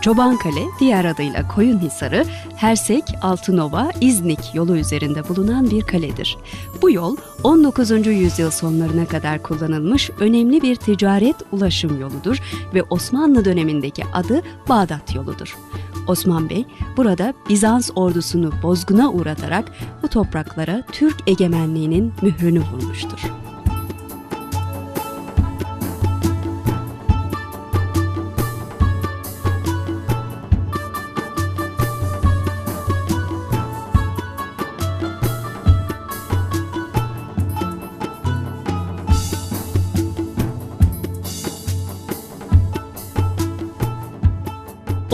Çobankale, diğer adıyla Koyunhisarı, Hersek, Altınova, İznik yolu üzerinde bulunan bir kaledir. Bu yol 19. yüzyıl sonlarına kadar kullanılmış önemli bir ticaret ulaşım yoludur ve Osmanlı dönemindeki adı Bağdat yoludur. Osman Bey burada Bizans ordusunu bozguna uğratarak bu topraklara Türk egemenliğinin mührünü vurmuştur.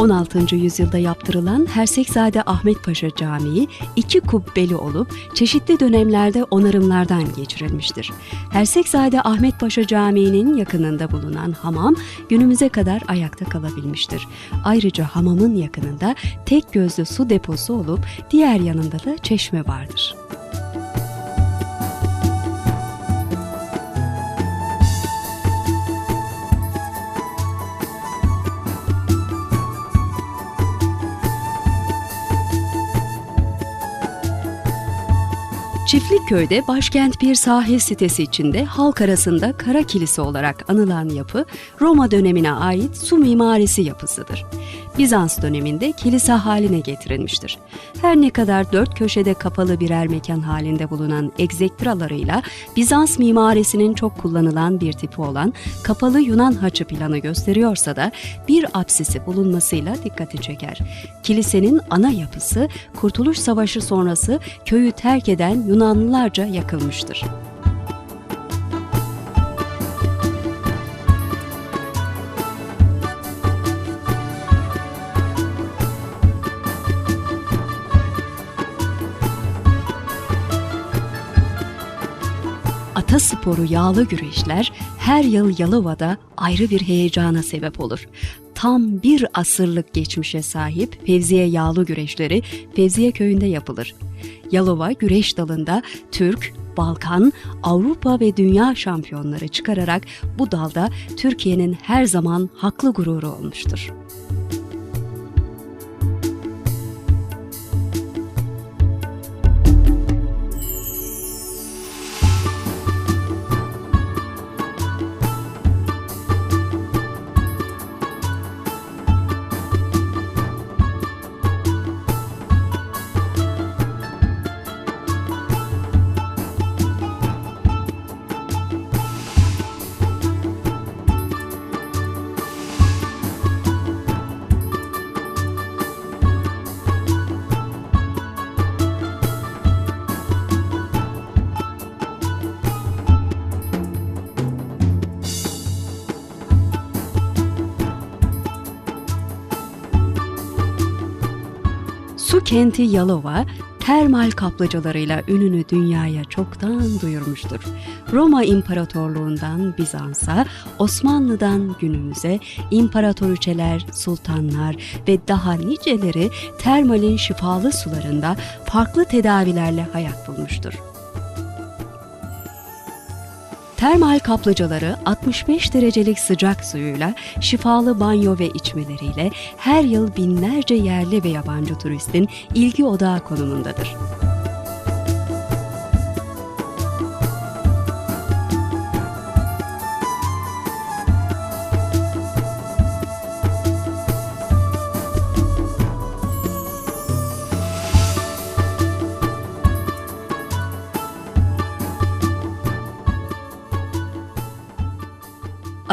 ...16. yüzyılda yaptırılan Hersekzade Ahmet Paşa Camii iki kubbeli olup çeşitli dönemlerde onarımlardan geçirilmiştir. Hersekzade Ahmet Paşa Camii'nin yakınında bulunan hamam günümüze kadar ayakta kalabilmiştir. Ayrıca hamamın yakınında tek gözlü su deposu olup diğer yanında da çeşme vardır. Çiftlikköy'de başkent bir sahil sitesi içinde halk arasında Kara Kilise olarak anılan yapı Roma dönemine ait su mimarisi yapısıdır. Bizans döneminde kilise haline getirilmiştir. Her ne kadar dört köşede kapalı birer mekan halinde bulunan egzektralarıyla Bizans mimarisinin çok kullanılan bir tipi olan kapalı Yunan haçı planı gösteriyorsa da bir apsisi bulunmasıyla dikkati çeker. Kilisenin ana yapısı Kurtuluş Savaşı sonrası köyü terk eden Yunanlılarca yakılmıştır. Atasporu yağlı güreşler her yıl Yalova'da ayrı bir heyecana sebep olur. Tam bir asırlık geçmişe sahip Fevziye yağlı güreşleri Fevziye köyünde yapılır. Yalova güreş dalında Türk, Balkan, Avrupa ve dünya şampiyonları çıkararak bu dalda Türkiye'nin her zaman haklı gururu olmuştur. Su kenti Yalova, termal kaplıcalarıyla ününü dünyaya çoktan duyurmuştur. Roma İmparatorluğundan Bizans'a, Osmanlı'dan günümüze imparatoriçeler, sultanlar ve daha niceleri termalin şifalı sularında farklı tedavilerle hayat bulmuştur. Termal kaplıcaları 65 derecelik sıcak suyuyla, şifalı banyo ve içmeleriyle her yıl binlerce yerli ve yabancı turistin ilgi odağı konumundadır.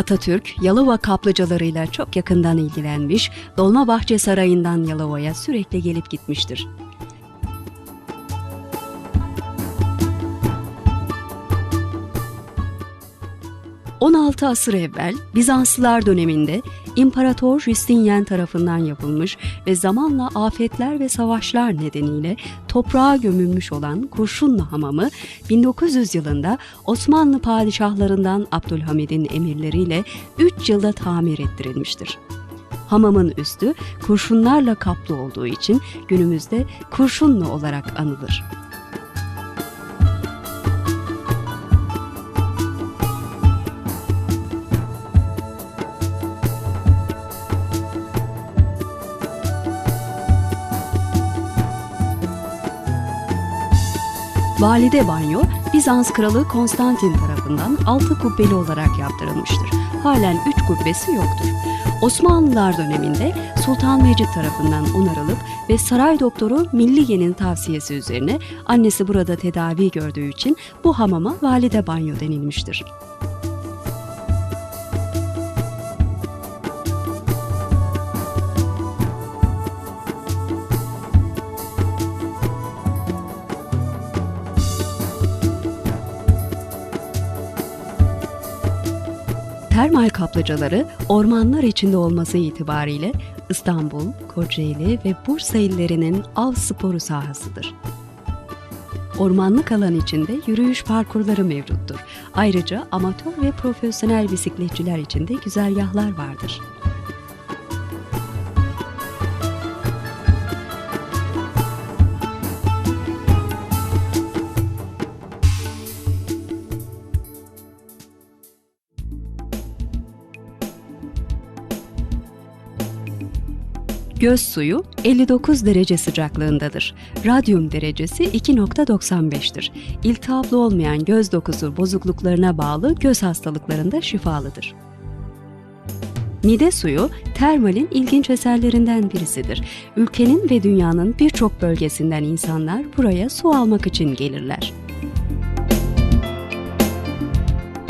Atatürk, Yalova kaplıcalarıyla çok yakından ilgilenmiş, Dolmabahçe Sarayı'ndan Yalova'ya sürekli gelip gitmiştir. 16 asır evvel Bizanslılar döneminde İmparator Justinian tarafından yapılmış ve zamanla afetler ve savaşlar nedeniyle toprağa gömülmüş olan Kurşunlu Hamamı 1900 yılında Osmanlı padişahlarından Abdülhamid'in emirleriyle 3 yılda tamir ettirilmiştir. Hamamın üstü kurşunlarla kaplı olduğu için günümüzde Kurşunlu olarak anılır. Valide Banyo, Bizans Kralı Konstantin tarafından altı kubbeli olarak yaptırılmıştır. Halen üç kubbesi yoktur. Osmanlılar döneminde Sultan Mecid tarafından onarılıp ve saray doktoru Milliye'nin tavsiyesi üzerine annesi burada tedavi gördüğü için bu hamama valide banyo denilmiştir. Termal kaplıcaları ormanlar içinde olması itibariyle İstanbul, Kocaeli ve Bursa illerinin av sporu sahasıdır. Ormanlık alan içinde yürüyüş parkurları mevcuttur. Ayrıca amatör ve profesyonel bisikletçiler için de güzergahlar vardır. Göz suyu 59 derece sıcaklığındadır. Radyum derecesi 2.95'tir. İltihaplı olmayan göz dokusu bozukluklarına bağlı göz hastalıklarında şifalıdır. Mide suyu termalin ilginç eserlerinden birisidir. Ülkenin ve dünyanın birçok bölgesinden insanlar buraya su almak için gelirler.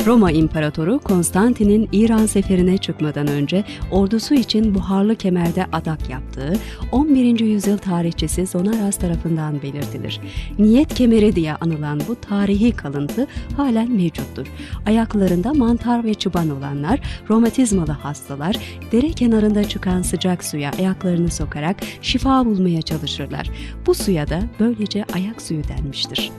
Roma İmparatoru Konstantin'in İran seferine çıkmadan önce ordusu için buharlı kemerde adak yaptığı 11. yüzyıl tarihçisi Zonaras tarafından belirtilir. Niyet kemeri diye anılan bu tarihi kalıntı halen mevcuttur. Ayaklarında mantar ve çıban olanlar, romatizmalı hastalar dere kenarında çıkan sıcak suya ayaklarını sokarak şifa bulmaya çalışırlar. Bu suya da böylece ayak suyu denmiştir.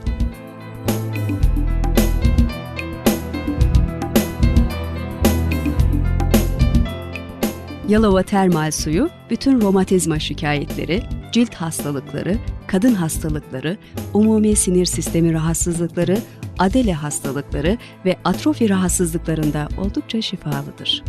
Yalova termal suyu bütün romatizma şikayetleri, cilt hastalıkları, kadın hastalıkları, umumi sinir sistemi rahatsızlıkları, adele hastalıkları ve atrofi rahatsızlıklarında oldukça şifalıdır.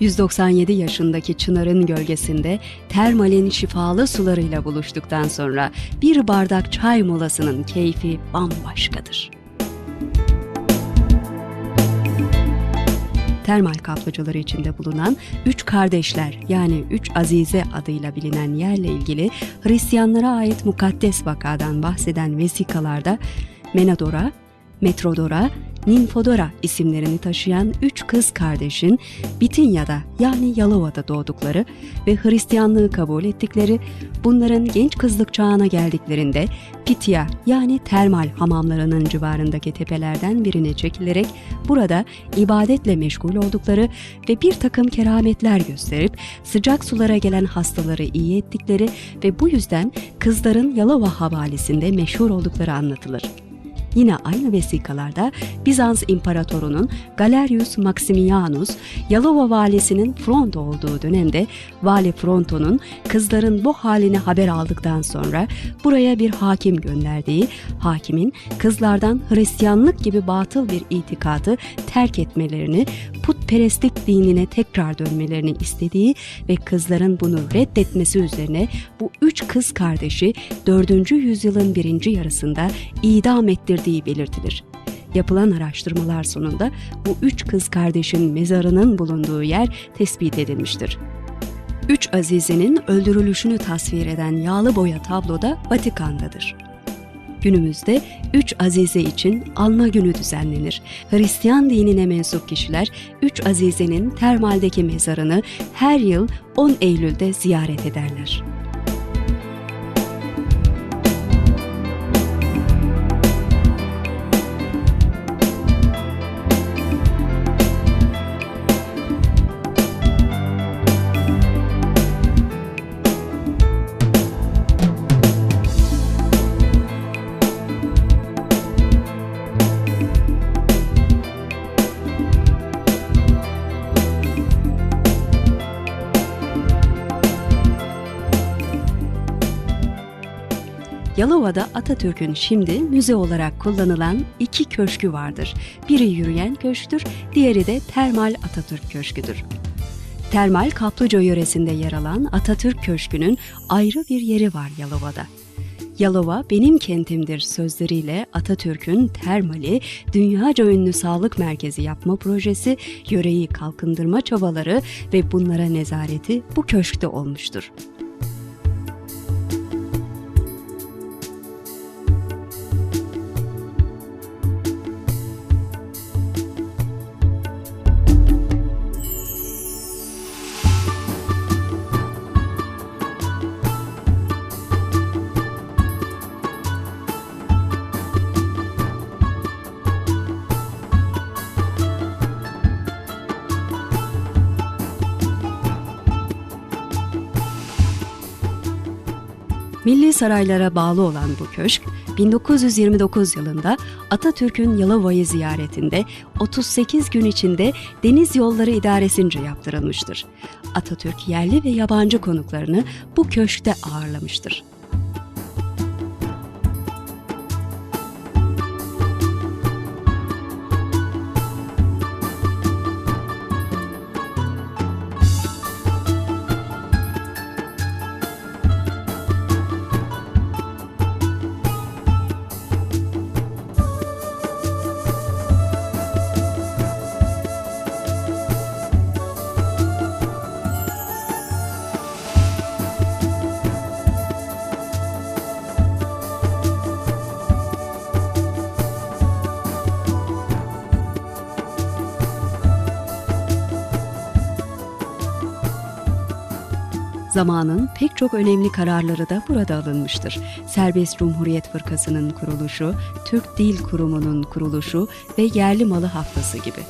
197 yaşındaki Çınar'ın gölgesinde termalin şifalı sularıyla buluştuktan sonra bir bardak çay molasının keyfi bambaşkadır. Termal kaplıcaları içinde bulunan Üç Kardeşler yani Üç Azize adıyla bilinen yerle ilgili Hristiyanlara ait mukaddes vakadan bahseden vesikalarda Menadora, Metrodora Ninfodora isimlerini taşıyan üç kız kardeşin Bitinya'da yani Yalova'da doğdukları ve Hristiyanlığı kabul ettikleri, bunların genç kızlık çağına geldiklerinde Pitya yani termal hamamlarının civarındaki tepelerden birine çekilerek burada ibadetle meşgul oldukları ve bir takım kerametler gösterip sıcak sulara gelen hastaları iyi ettikleri ve bu yüzden kızların Yalova havalisinde meşhur oldukları anlatılır. Yine aynı vesikalarda Bizans İmparatorunun Galerius Maximianus, Yalova valisinin Front olduğu dönemde Vali Fronto'nun kızların bu halini haber aldıktan sonra buraya bir hakim gönderdiği, hakimin kızlardan Hristiyanlık gibi batıl bir itikadı terk etmelerini, putperestlik dinine tekrar dönmelerini istediği ve kızların bunu reddetmesi üzerine bu üç kız kardeşi 4. yüzyılın birinci yarısında idam ettirdiği belirtilir. Yapılan araştırmalar sonunda bu üç kız kardeşin mezarının bulunduğu yer tespit edilmiştir. Üç Azize'nin öldürülüşünü tasvir eden yağlı boya tablo da Vatikan'dadır. Günümüzde üç azize için alma günü düzenlenir. Hristiyan dinine mensup kişiler üç azizenin termaldeki mezarını her yıl 10 Eylül'de ziyaret ederler. Yalova'da Atatürk'ün şimdi müze olarak kullanılan iki köşkü vardır. Biri yürüyen köşktür, diğeri de Termal Atatürk Köşküdür. Termal Kaplıca yöresinde yer alan Atatürk Köşkü'nün ayrı bir yeri var Yalova'da. Yalova benim kentimdir sözleriyle Atatürk'ün termali, dünyaca ünlü sağlık merkezi yapma projesi, yöreyi kalkındırma çabaları ve bunlara nezareti bu köşkte olmuştur. Milli saraylara bağlı olan bu köşk, 1929 yılında Atatürk'ün Yalova'yı ziyaretinde 38 gün içinde Deniz Yolları İdaresince yaptırılmıştır. Atatürk yerli ve yabancı konuklarını bu köşkte ağırlamıştır. Zamanın pek çok önemli kararları da burada alınmıştır. Serbest Cumhuriyet Fırkası'nın kuruluşu, Türk Dil Kurumu'nun kuruluşu ve Yerli Malı Haftası gibi.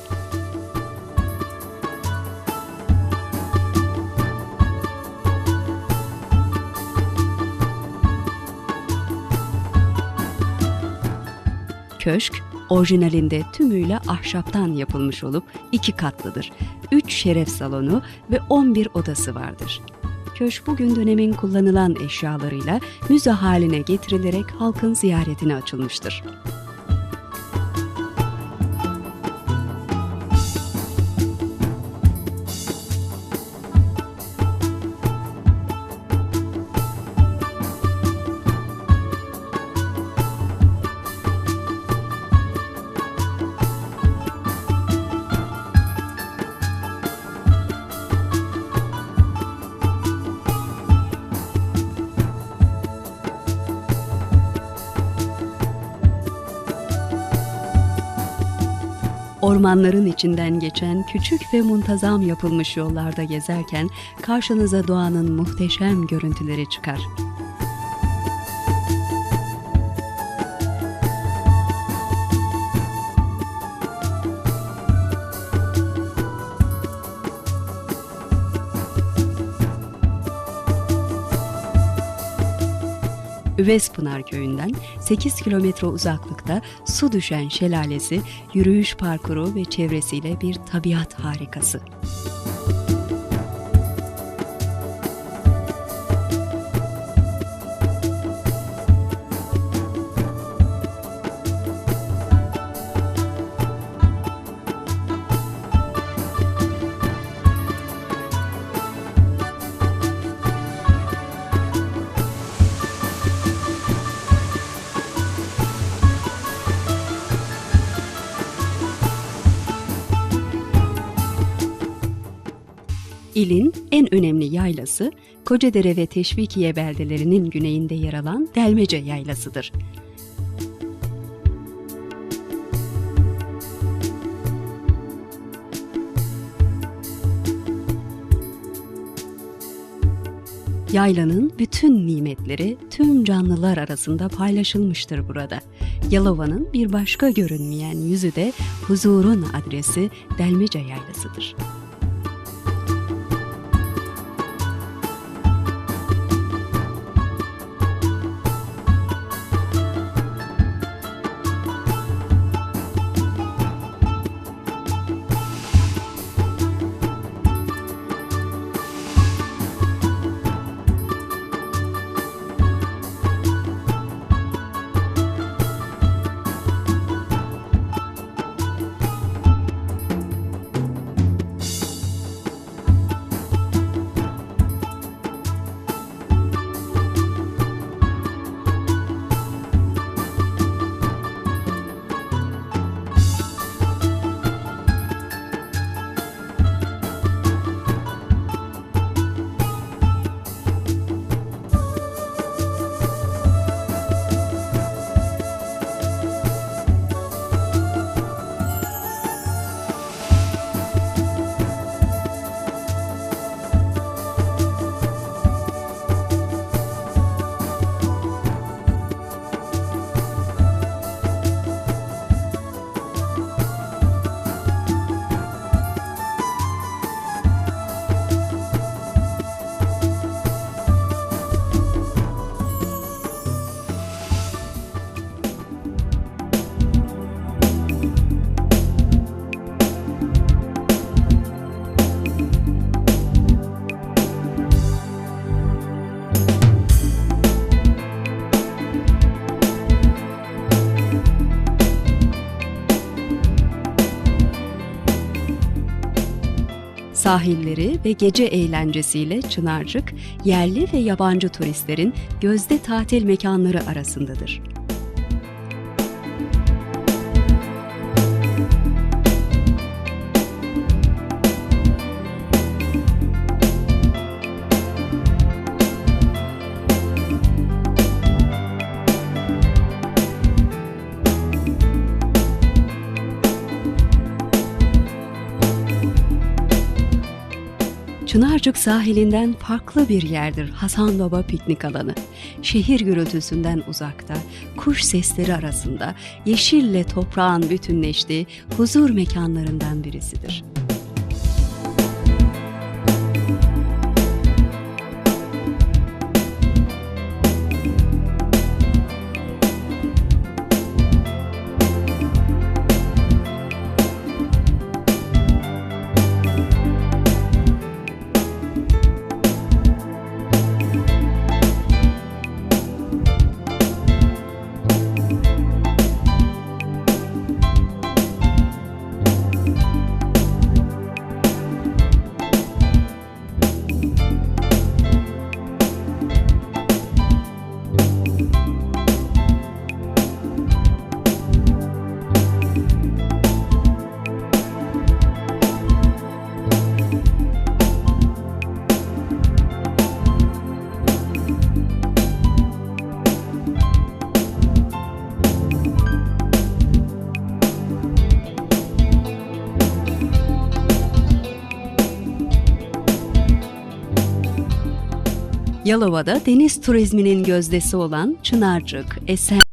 Köşk, orijinalinde tümüyle ahşaptan yapılmış olup iki katlıdır. Üç şeref salonu ve 11 odası vardır. Köşk bugün dönemin kullanılan eşyalarıyla müze haline getirilerek halkın ziyaretine açılmıştır. Ormanların içinden geçen küçük ve muntazam yapılmış yollarda gezerken karşınıza doğanın muhteşem görüntüleri çıkar. Üvespınar köyünden 8 kilometre uzaklıkta su düşen şelalesi, yürüyüş parkuru ve çevresiyle bir tabiat harikası. İlin en önemli yaylası Kocadere ve Teşvikiye beldelerinin güneyinde yer alan Delmece Yaylası'dır. Yaylanın bütün nimetleri tüm canlılar arasında paylaşılmıştır burada. Yalova'nın bir başka görünmeyen yüzü de huzurun adresi Delmece Yaylası'dır. Sahilleri ve gece eğlencesiyle Çınarcık, yerli ve yabancı turistlerin gözde tatil mekanları arasındadır. Çınarcık sahilinden farklı bir yerdir Hasan Baba piknik alanı. Şehir gürültüsünden uzakta, kuş sesleri arasında yeşille toprağın bütünleştiği huzur mekanlarından birisidir. Yalova'da deniz turizminin gözdesi olan Çınarcık, Esen